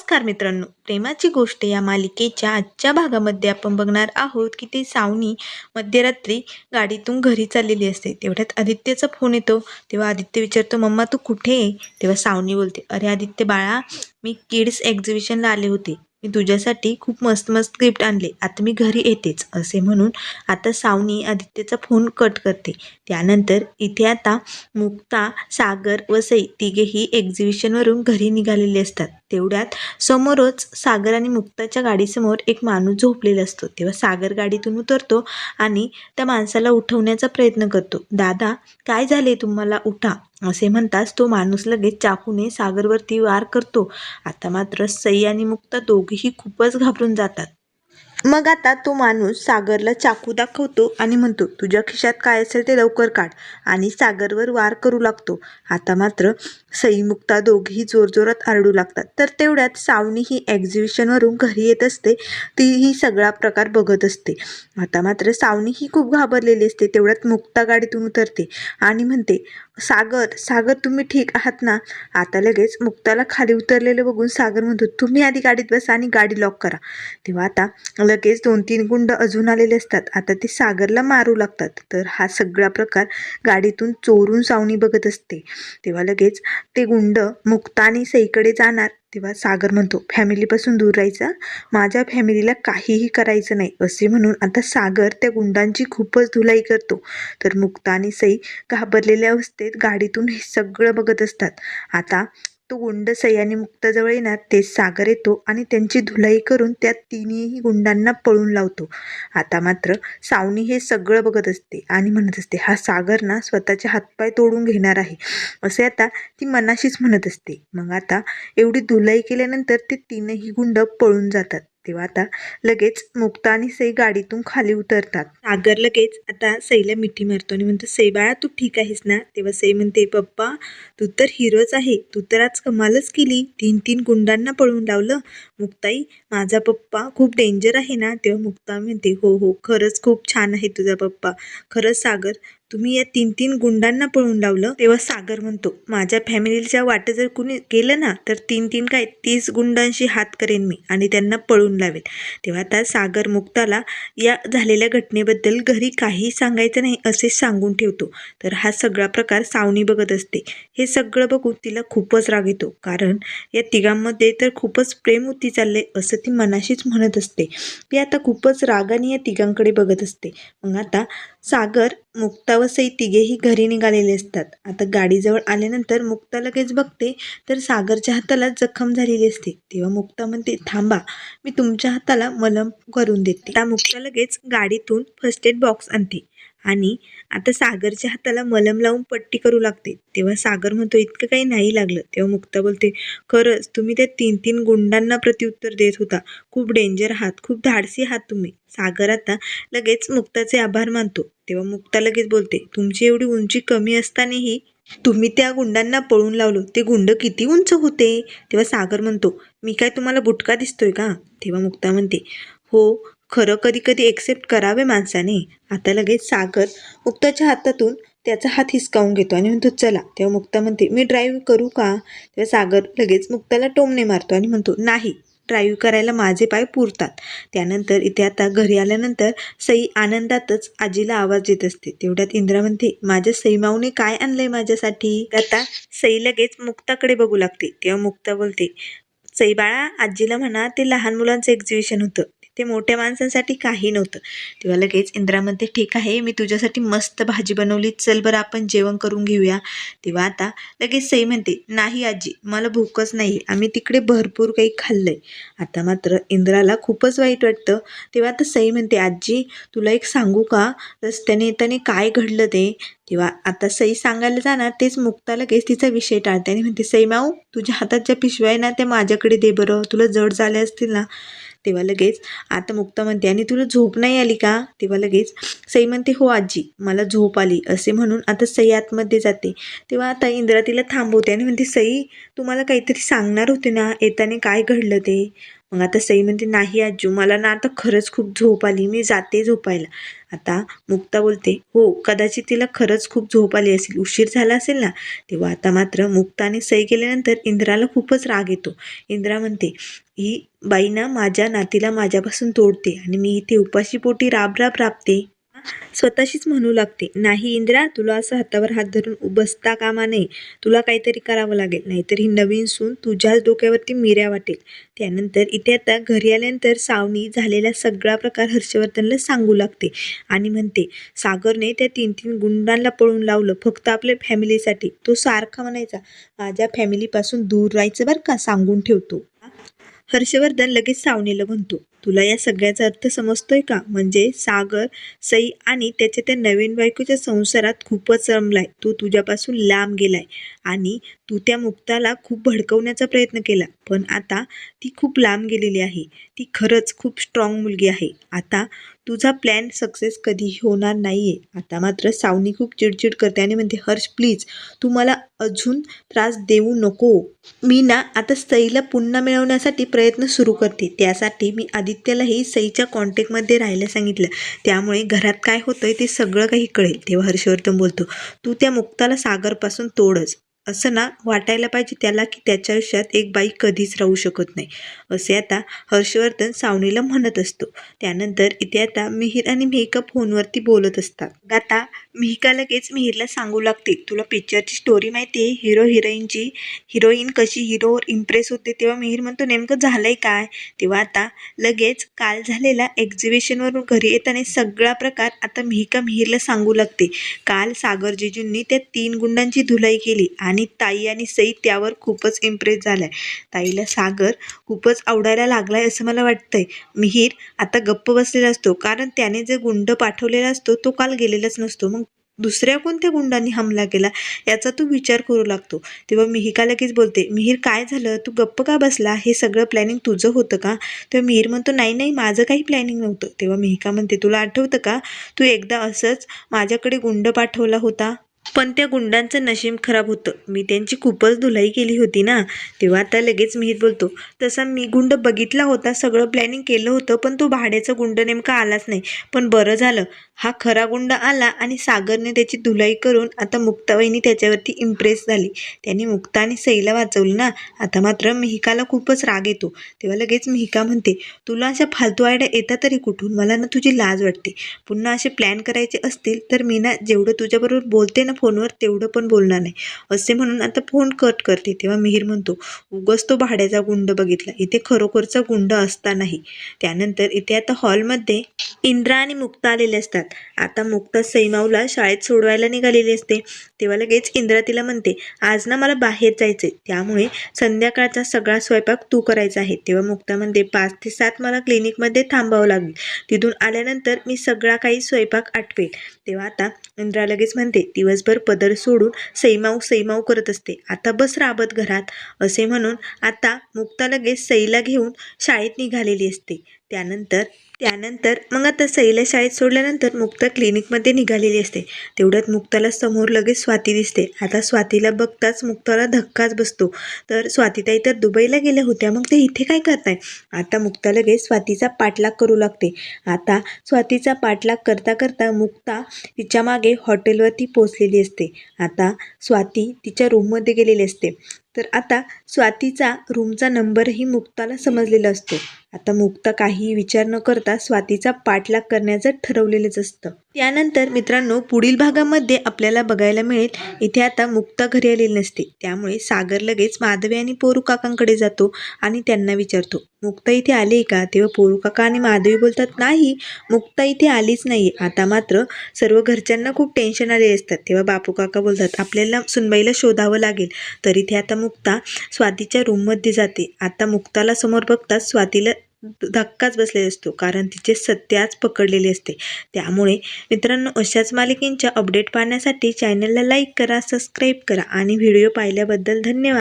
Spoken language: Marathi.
नमस्कार मित्रांनो. प्रेमाची गोष्ट या मालिकेच्या आजच्या भागामध्ये आपण बघणार आहोत की ते सावनी मध्यरात्री गाडीतून घरी चाललेली असते. तेवढ्यात आदित्यचा फोन येतो. तेव्हा आदित्य विचारतो मम्मा तू कुठे आहे? तेव्हा सावनी बोलते अरे आदित्य बाळा मी किड्स एक्झिबिशनला आले होते. मी तुझ्यासाठी खूप मस्त मस्त गिफ्ट आणले. आता मी घरी येतेच असे म्हणून आता सावनी आदित्यचा फोन कट करते. त्यानंतर इथे आता मुक्ता सागर व सई तिघेही एक्झिबिशनवरून घरी निघालेले असतात. तेवढ्यात समोरच सागर आणि मुक्ताच्या गाडीसमोर एक माणूस झोपलेला असतो. तेव्हा सागर गाडीतून उतरतो आणि त्या माणसाला उठवण्याचा प्रयत्न करतो. दादा काय झाले तुम्हाला? उठा. असे म्हणताच तो माणूस लगेच चाकूने सागरवरती वार करतो. आता मात्र सई आणि मुक्ता दोघेही खूपच घाबरून जातात. मग आता तो माणूस सागरला चाकू दाखवतो आणि म्हणतो तुझ्या खिशात काय असेल ते लवकर काढ. आणि सागरवर वार करू लागतो. आता मात्र सईमुक्ता दोघी जोरजोरात आरडू लागतात. तर तेवढ्यात सावनी ही एक्झिबिशनवरून घरी येत असते. ती ही सगळा प्रकार बघत असते. आता मात्र सावनी ही खूप घाबरलेली असते. तेवढ्यात मुक्ता गाडीतून उतरते आणि म्हणते सागर सागर तुम्ही ठीक आहात ना? आता लगेच मुक्ताला खाली उतरलेलं बघून सागर म्हणतो तुम्ही आधी गाडीत बसा आणि गाडी लॉक करा. तेव्हा आता लगेच दोन तीन गुंड अजून आलेले असतात. आता ते सागरला मारू लागतात. तर हा सगळा प्रकार गाडीतून चोरून सावनी बघत असते. तेव्हा लगेच ते गुंड मुक्ताने सईकडे जाणार. तेव्हा सागर म्हणतो फॅमिलीपासून दूर राहायचा. माझ्या फॅमिलीला काहीही करायचं नाही. असे म्हणून आता सागर त्या गुंडांची खूपच धुलाई करतो. तर मुक्ता आणि सई घाबरलेल्या अवस्थेत गाडीतून हे सगळं बघत असतात. आता तो गुंड सई मुक्ताजवळ येणार ते सागर येतो आणि त्यांची धुलाई करून त्या तिन्ही गुंडांना पळून लावतो. आता मात्र सावनी हे सगळं बघत असते आणि म्हणत असते हा सागर ना स्वतःचे हातपाय तोडून घेणार आहे. असे आता ती मनाशीच म्हणत असते. मग आता एवढी धुलाई केल्यानंतर ते तीनही गुंड पळून जातात. तेव्हा आता लगेच मुक्ता आणि सई गाडीतून खाली उतरतात. सागर लगेच आता सईला मिठी मारतो आणि म्हणतो सई बाळा तू ठीक आहेस ना? तेव्हा सई म्हणते पप्पा तू तर हिरोच आहे. तू तर आज कमालच केली. तीन तीन गुंडांना पळून लावलं. मुक्ताई माझा पप्पा खूप डेंजर आहे ना? तेव्हा मुक्ता म्हणते हो हो खरंच खूप छान आहे तुझा पप्पा. खरंच सागर तुम्ही या तीन तीन गुंडांना पळून लावलं तेव्हा सागर म्हणतो माझ्या फॅमिलीच्या वाटं जर कुणी केलं ना तर तीन तीन काय तीस गुंडांशी हात करेन मी आणि त्यांना पळून लावेल तेव्हा आता सागर मुक्ताला या झालेल्या घटनेबद्दल घरी काही सांगायचं नाही असे सांगून ठेवतो. तर हा सगळा प्रकार सावनी बघत असते. हे सगळं बघून तिला खूपच राग येतो. कारण या तिघांमध्ये तर खूपच प्रेम होती चालले असं ती मनाशीच म्हणत असते. ती आता खूपच रागाने या तिघांकडे बघत असते. मग आता सागर मुक्ता व सई तिघेही घरी निघालेले असतात. आता गाडीजवळ आल्यानंतर मुक्ता लगेच बघते तर सागरच्या हाताला जखम झालेली असते. तेव्हा मुक्ता म्हणते थांबा मी तुमच्या हाताला मलम करून देते. त्या मुक्ता लगेच गाडीतून फर्स्ट एड बॉक्स आणते. आणि आता सागरच्या हाताला मलम लावून पट्टी करू लागते. तेव्हा सागर म्हणतो इतकं काही नाही लागलं. तेव्हा मुक्ता बोलते खरंच तुम्ही त्या तीन तीन गुंडांना प्रत्युत्तर देत होता. खूप डेंजर आहात खूप धाडसी आहात तुम्ही. सागर आता लगेच मुक्ताचे आभार मानतो. तेव्हा मुक्ता लगेच बोलते तुमची एवढी उंची कमी असतानाही तुम्ही त्या गुंडांना पळून लावलो. ते गुंड किती उंच होते? तेव्हा सागर म्हणतो मी काय तुम्हाला बुटका दिसतोय का? तेव्हा मुक्ता म्हणते हो खरं कधी कधी एक्सेप्ट करावे माणसाने. आता लगेच सागर मुक्ताच्या हातातून त्याचा हात हिसकावून घेतो आणि म्हणतो चला. तेव्हा मुक्ता म्हणते मी ड्राईव्ह करू का? तेव्हा सागर लगेच मुक्ताला टोमणे मारतो आणि म्हणतो नाही ड्राईव्ह करायला माझे पाय पुरतात. त्यानंतर इथे आता घरी आल्यानंतर सई आनंदातच आजीला आवाज देत असते. तेवढ्यात इंद्रा म्हणते माझ्या सईमाऊने काय आणलंय माझ्यासाठी? आता सई लगेच मुक्ताकडे बघू लागते. तेव्हा मुक्ता बोलते सई बाळा आजीला म्हणा ते लहान मुलांचं एक्झिबिशन होतं. ते मोठ्या माणसांसाठी काही नव्हतं. तेव्हा लगेच इंद्रा म्हणते ठीक आहे मी तुझ्यासाठी मस्त भाजी बनवली. चल बरं आपण जेवण करून घेऊया. तेव्हा आता लगेच सई म्हणते नाही आजी मला भूकच नाही आम्ही तिकडे भरपूर काही खाल्लंय. आता मात्र इंद्राला खूपच वाईट वाटतं. तेव्हा आता सई म्हणते आजी तुला एक सांगू का? रस्त्याने येताने काय घडलं ते? तेव्हा आता सई सांगायला जाणार तेच मुक्ता लगेच तिचा विषय टाळते आणि म्हणते सई माऊ तुझ्या हातात ज्या पिशव्या आहे ना त्या माझ्याकडे दे बरं. तुला जड झाले असतील ना. तेव्हा लगेच आता मुक्ता म्हणते. आणि तुला झोप नाही आली का? तेव्हा लगेच सई म्हणते हो आजी मला झोप आली असे म्हणून आता सई आतमध्ये जाते. तेव्हा आता इंद्रा तिला थांबवते आणि म्हणते सई तुम्हाला काहीतरी सांगणार होते ना? येताने काय घडलं ते? मग आता सई म्हणते नाही आजू मला ना आता खरंच खूप झोप आली मी जाते झोपायला. आता मुक्ता बोलते हो कदाचित तिला खरंच खूप झोप आली असेल उशीर झाला असेल ना? तेव्हा आता मात्र मुक्ताने सई केल्यानंतर इंद्राला खूपच राग येतो. इंद्रा म्हणते ही बाई ना माझ्या नातीला माझ्यापासून तोडते आणि मी इथे उपाशी पोटी राब राब राबते. स्वतःशीच म्हणू लागते. नाही इंद्रा तुला असं हातावर हात धरून उभसता कामा नये. तुला काहीतरी करावं लागेल नाहीतर ही नवीन सून तुझ्याच डोक्यावरती मिऱ्या वाटेल. त्यानंतर इथे आता घरी आल्यानंतर सावनी झालेला सगळा प्रकार हर्षवर्धनला सांगू लागते आणि म्हणते सागरने त्या तीन तीन गुंडांना पळून लावलं फक्त आपल्या फॅमिलीसाठी. तो सारखा म्हणायचा माझ्या फॅमिलीपासून दूर राहायचं बरं का? सांगून ठेवतो. हर्षवर्धन लगेच सावनीला म्हणतो तुला या सगळ्याचा अर्थ समजतोय का? म्हणजे सागर सई आणि त्याच्या त्या नवीन बायकोच्या संसारात खूपच रमलाय. तो तुझ्यापासून लांब गेलाय आणि तू त्या मुक्ताला खूप भडकवण्याचा प्रयत्न केला. पण आता ती खूप लांब गेलेली आहे. ती खरंच खूप स्ट्रॉंग मुलगी आहे. आता तुझा प्लॅन सक्सेस कधीही होणार नाही आहे आता मात्र सावनी खूप चिडचिड करते आणि म्हणते हर्ष प्लीज तू मला अजून त्रास देऊ नको. मी ना आता सईला पुन्हा मिळवण्यासाठी प्रयत्न सुरू करते. त्यासाठी मी आदित्यलाही सईच्या कॉन्टॅक्टमध्ये राहायला सांगितलं. त्यामुळे घरात काय होतंय ते सगळं काही कळेल. तेव्हा हर्षवर्धन बोलतो तू त्या मुक्ताला सागरपासून तोडच. असं ना वाटायला पाहिजे त्याला की त्याच्या आयुष्यात एक बाई कधीच राहू शकत नाही. असे आता हर्षवर्धन सावनीला म्हणत असतो. त्यानंतर इथे आता मिहीर आणि मेकअप फोनवरती बोलत असतात. आता मिहिका लगेच मिहीरला सांगू लागते. तुला पिक्चरची स्टोरी माहिती आहे हिरो हिरोईनची हिरोईन कशी हिरोवर इम्प्रेस होते तेव्हा मिहीर म्हणतो नेमकं झालंय काय? तेव्हा आता लगेच काल झालेला एक्झिबिशनवरून घरी येताना सगळा प्रकार आता मिहिका मिहीरला सांगू लागते. काल सागरजीजूंनी त्या तीन गुंडांची धुलाई केली आणि ताई आणि सई त्यावर खूपच इम्प्रेस झालाय. ताईला सागर खूपच आवडायला लागलाय असं मला वाटतंय. मिहीर आता गप्प बसलेला असतो कारण त्याने जे गुंड पाठवलेला असतो तो काल गेलेलाच नसतो. मग दुसऱ्या कोणत्या गुंडांनी हमला केला याचा तू विचार करू लागतो. तेव्हा मिहिका लगेच बोलते मिहीर काय झालं? तू गप्प का बसला? हे सगळं प्लॅनिंग तुझं होतं का? तेव्हा मिहीर म्हणतो नाही नाही माझं काही प्लॅनिंग नव्हतं. तेव्हा मिहिका म्हणते तुला आठवतं का? तू एकदा असंच माझ्याकडे गुंड पाठवला होता. पण त्या गुंडांचं नशीब खराब होतं. मी त्यांची खूपच धुलाई केली होती ना? तेव्हा आता लगेच मिहीर बोलतो तसा मी गुंड बघितला होता सगळं प्लॅनिंग केलं होतं पण तो भाड्याचा गुंड नेमका आलाच नाही. पण बरं झालं. हा खरा गुंड आला आणि सागरने त्याची धुलाई करून आता मुक्तावाईनी त्याच्यावरती इम्प्रेस झाली. त्यांनी मुक्ता आणि सईला वाचवलं ना आता मात्र मिहिकाला खूपच राग येतो. तेव्हा लगेच मिहिका म्हणते तुला अशा फालतू आयडिया येतात तरी कुठून? मला ना तुझी लाज वाटते. पुन्हा असे प्लॅन करायचे असतील तर मी ना जेवढं तुझ्याबरोबर बोलते ना फोनवर तेवढं पण बोलणार नाही. असे म्हणून आता फोन कट करते. तेव्हा मिहीर म्हणतो उगच तो भाड्याचा गुंड बघितला. इथे खरोखरचा गुंड असतानाही त्यानंतर इथे आता हॉलमध्ये इंद्रा आणि मुक्ता आलेले असतात. आता मुक्ता सैमावला शाळेत सोडवायला निघालेली असते. तेव्हा लगेच इंद्रा तिला म्हणते आज ना मला बाहेर जायचं आहे त्यामुळे संध्याकाळचा सगळा स्वयंपाक तू करायचा आहे. तेव्हा मुक्ता म्हणते पाच ते सात मला क्लिनिकमध्ये थांबावं लागेल. तिथून आल्यानंतर मी सगळा काही स्वयंपाक आटवेल. तेव्हा आता इंद्रा लगेच म्हणते दिवसभर पदर सोडून सैमाऊ सैमाऊ करत असते. आता बस राबत घरात असे म्हणून आता मुक्ता लगेच सईला घेऊन शाळेत निघालेली असते. त्यानंतर त्यानंतर मग आता सईला शाळेत सोडल्यानंतर मुक्ता क्लिनिकमध्ये निघालेली असते. तेवढ्यात मुक्ताला समोर लगेच स्वाती दिसते. आता स्वातीला बघताच मुक्ताला धक्काच बसतो. तर स्वातीताई तर दुबईला गेल्या होत्या मग ते इथे काय करताय? आता मुक्ता लगेच स्वातीचा पाठलाग करू लागते. आता स्वातीचा पाठलाग करता करता मुक्ता तिच्यामागे हॉटेलवरती पोचलेली असते. आता स्वाती तिच्या रूममध्ये गेलेली असते. तर आता स्वातीचा रूमचा नंबरही मुक्ताला समजलेला असतो. आता मुक्ता काही विचार न करता स्वातीचा पाठलाग करण्याचं ठरवलेलंच असतं. त्यानंतर मित्रांनो पुढील भागामध्ये आपल्याला बघायला मिळेल इथे आता मुक्ता घरी आलेली नसते. त्यामुळे सागर लगेच माधवी आणि पोरू काकांकडे जातो आणि त्यांना विचारतो मुक्ता इथे आली का? तेव्हा पोरू काका आणि माधवी बोलतात नाही मुक्ता इथे आलीच नाही आता मात्र सर्व घरच्यांना खूप टेन्शन आले असतात. तेव्हा बापू काका बोलतात आपल्याला सुनबाईला शोधावं लागेल. तर इथे आता मुक्ता स्वातीच्या रूममध्ये जाते. आता मुक्ताला समोर बघताच स्वातीला धक्काच बसलेला असतो कारण तिचे सत्य आज पकडलेले असते. त्यामुळे मित्रांनो अशाच मालिकेंच्या अपडेट पाहण्यासाठी चॅनलला लाईक करा सबस्क्राईब करा आणि व्हिडिओ पाहिल्याबद्दल धन्यवाद.